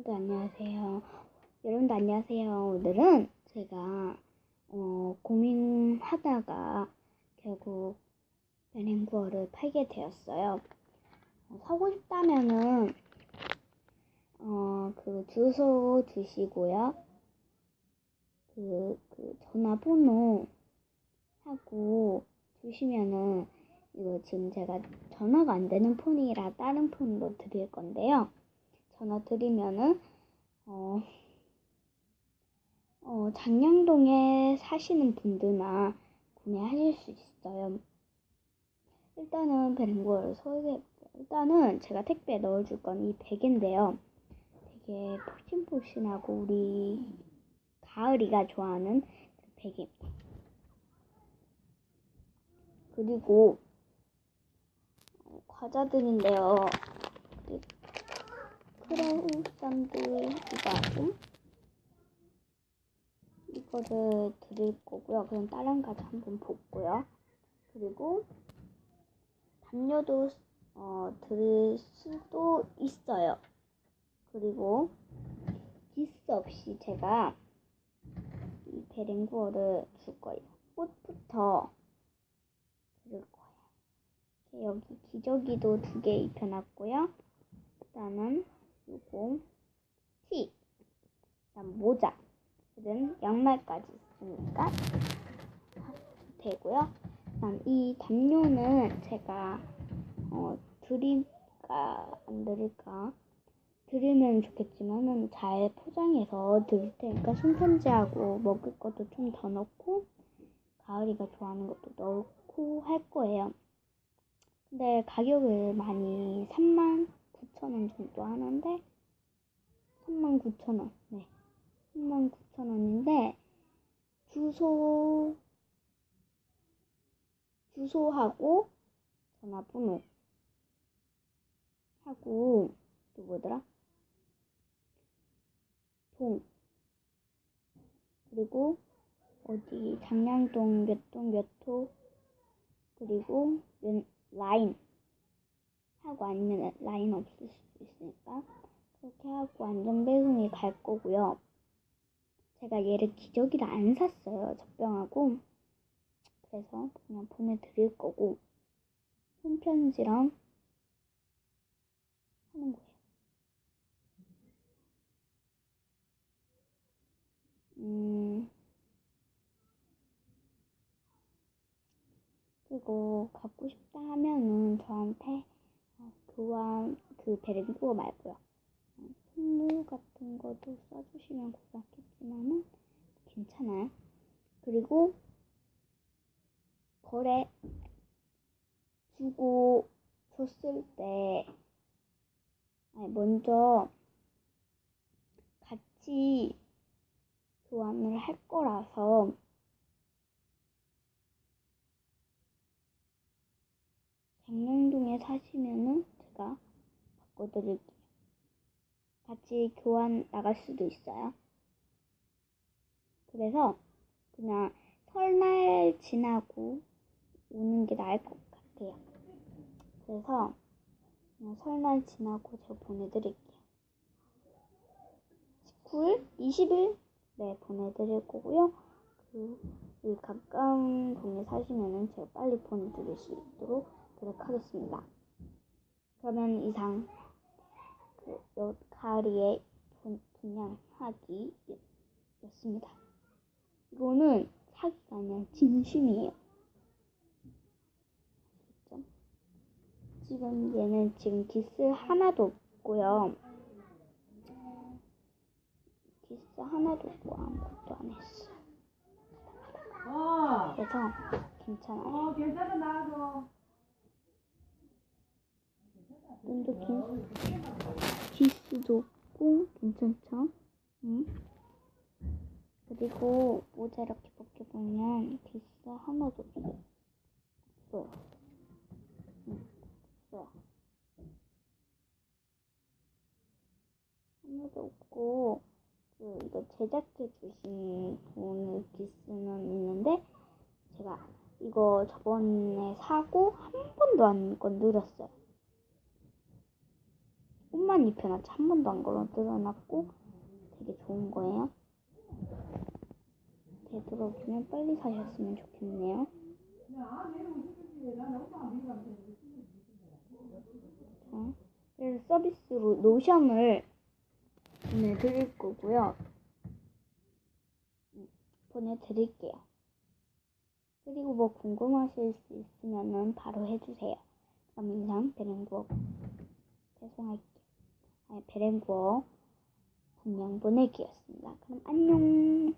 여러분들 안녕하세요. 여러분들 안녕하세요. 오늘은 제가 어, 고민하다가 결국 베랭구어를 팔게 되었어요. 어, 사고 싶다면은 어, 그 주소 주시고요. 그, 그 전화번호 하고 주시면은 이거 지금 제가 전화가 안 되는 폰이라 다른 폰으로 드릴 건데요. 전화 드리면은 어, 어, 장량동에 사시는 분들만 구매하실 수 있어요. 일단은 베랭고를 소개해 일단은 제가 택배에 넣어줄 건 이 베개인데요. 되게 포신포신하고 우리 가을이가 좋아하는 그 베개입니다. 그리고 어, 과자들인데요. 크라운 샌드이가고 이거를 드릴 거고요. 그럼 다른 과자 한번 볼고요. 그리고 담요도 어, 드릴 수도 있어요. 그리고 기스 없이 제가 이 베랭구어를 줄 거예요. 꽃부터 드릴 거예요. 여기 기저귀도 두 개 입혀놨고요. 일단은 요거 티, 그다음 모자, 그다음 양말까지 있으니까 되고요. 그다음 이 담요는 제가 어, 드릴까 안 드릴까 드리면 좋겠지만은 잘 포장해서 드릴 테니까 손편지하고 먹을 것도 좀 더 넣고 가을이가 좋아하는 것도 넣고 할 거예요. 근데 가격을 많이 3만 9천원 정도 하는데 3만 9천원. 네. 3만 9천원인데 주소 주소하고 전화번호 하고 또 뭐더라? 동. 그리고 어디 장량동 몇 동 몇 호? 그리고 라인 하고 아니면 라인 없을 수도 있으니까 그렇게 하고 안전 배송이 갈 거고요. 제가 얘를 기저귀를 안 샀어요. 젖병하고 그래서 그냥 보내드릴 거고 손편지랑 하는 거예요. 음 그리고 갖고 싶다 하면은 저한테 어, 교환 그 베랭구어 말고요. 선물 같은 것도 써주시면 고맙겠지만은 괜찮아요. 그리고 거래 주고 줬을 때 먼저 같이 교환을 할 거라서 장릉동에 사시면은 제가 바꿔드릴게요. 같이 교환 나갈 수도 있어요. 그래서 그냥 설날 지나고 오는 게 나을 것 같아요. 그래서 설날 지나고 제가 보내드릴게요. 19일? 20일? 네, 보내드릴 거고요. 그, 그 가까운 동네 사시면은 제가 빨리 보내드릴 수 있도록 노력하겠습니다. 그러면 이상 그 가을이의 분양하기였습니다. 이거는 사기가 아니라 진심이에요. 지금 얘는 지금 기스 하나도 없고요. 기스 하나도 없고 아무것도 안 했어. 어, 그래서 괜찮아요. 어, 괜찮아, 나도. 눈도 긴, 기스도 없고 괜찮죠? 응? 그리고 모자 이렇게 벗겨보면 기스 하나도 없어요. 없어요. 응, 없어요. 하나도 없고 그 이거 제작해 주신 분의 기스는 있는데 제가 이거 저번에 사고 한 번도 안 건드렸어요. 꽃만 입혀놨지 한 번도 안 걸어 뜯어놨고 되게 좋은 거예요. 되도록이면 빨리 사셨으면 좋겠네요. 자, 그래서 서비스로 노션을 보내드릴 거고요. 음, 보내드릴게요. 그리고 뭐 궁금하실 수 있으면은 바로 해주세요. 그럼 이상 베렌구어 배송할게요. 베렌구어 분량 보내기였습니다. 그럼 안녕.